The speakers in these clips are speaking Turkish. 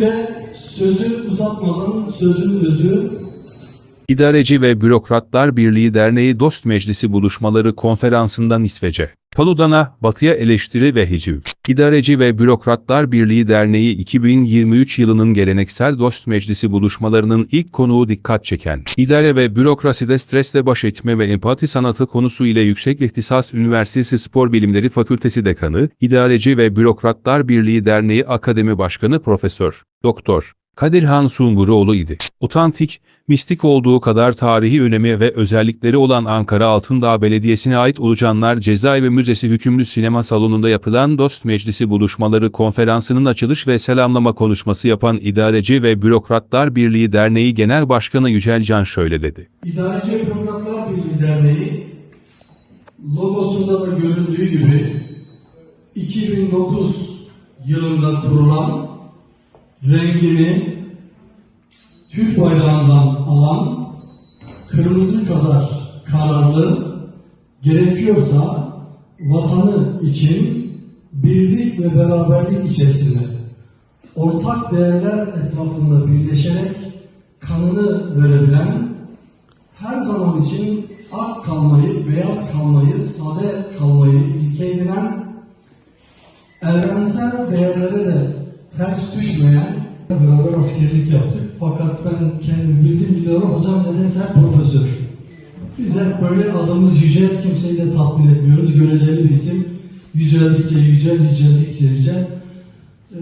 De sözü uzatmadan sözün özü İdareci ve Bürokratlar Birliği Derneği Dost Meclisi buluşmaları konferansından İsveç'e. Paludan'a, Batı'ya eleştiri ve hiciv. İdareci ve Bürokratlar Birliği Derneği 2023 yılının geleneksel Dost Meclisi buluşmalarının ilk konuğu dikkat çeken, idare ve bürokraside stresle baş etme ve empati sanatı konusu ile Yüksek İhtisas Üniversitesi Spor Bilimleri Fakültesi Dekanı, İdareci ve Bürokratlar Birliği Derneği Akademi Başkanı Profesör, Doktor, Kadirhan Sunguroğlu idi. Otantik, mistik olduğu kadar tarihi önemi ve özellikleri olan Ankara Altındağ Belediyesi'ne ait Ulucanlar Cezaevi Müzesi Hükümlü Sinema Salonu'nda yapılan Dost Meclisi Buluşmaları Konferansı'nın açılış ve selamlama konuşması yapan İdareci ve Bürokratlar Birliği Derneği Genel Başkanı Yücel Can şöyle dedi. İdareci ve Bürokratlar Birliği Derneği logosunda da görüldüğü gibi 2009 yılında kurulan rengini Türk bayrağından alan kırmızı kadar kararlı gerekiyorsa vatanı için birlik ve beraberlik içerisinde ortak değerler etrafında birleşerek kanını verebilen her zaman için ak kalmayı, beyaz kalmayı, sade kalmayı ilke edinen, evrensel değerlere de ters düşmeyen beraber askerlik yaptık. Fakat ben kendim bildiğim biliyorum hocam nedense hep profesör. Biz hep böyle adımız yüce, kimseyi de tatmin etmiyoruz. Göreceli bir isim. Yüceldikçe yücel, yüceldikçe yücel. Ee,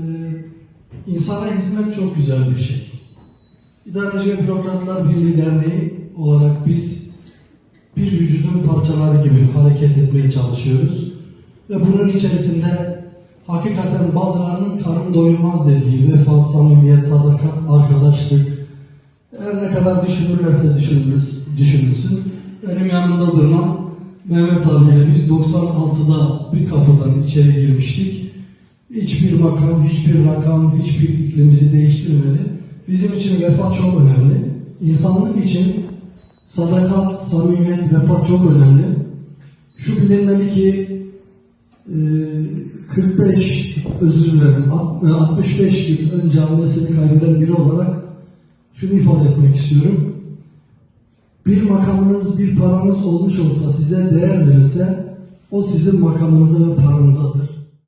insana hizmet çok güzel bir şey. İdareci ve Bürokratlar Birliği Derneği olarak biz bir vücudun parçaları gibi hareket etmeye çalışıyoruz. Ve bunun içerisinde hakikaten bazılarının karın doyurmaz dediği vefa, samimiyet, sadakat, arkadaşlık her ne kadar düşünürlerse düşünürüz, düşünürsün. Benim yanımda duran Mehmet abiyle biz 96'da bir kapıdan içeri girmiştik. Hiçbir makam, hiçbir rakam, hiçbir iklimizi değiştirmedi. Bizim için vefa çok önemli. İnsanlık için sadakat, samimiyet, vefa çok önemli. Şu bilinmeli ki 45 özür dilerim 65 yıl önce annesini kaybeden biri olarak şunu ifade etmek istiyorum. Bir makamınız, bir paranız olmuş olsa size değer verilse o sizin makamınıza ve paranızadır.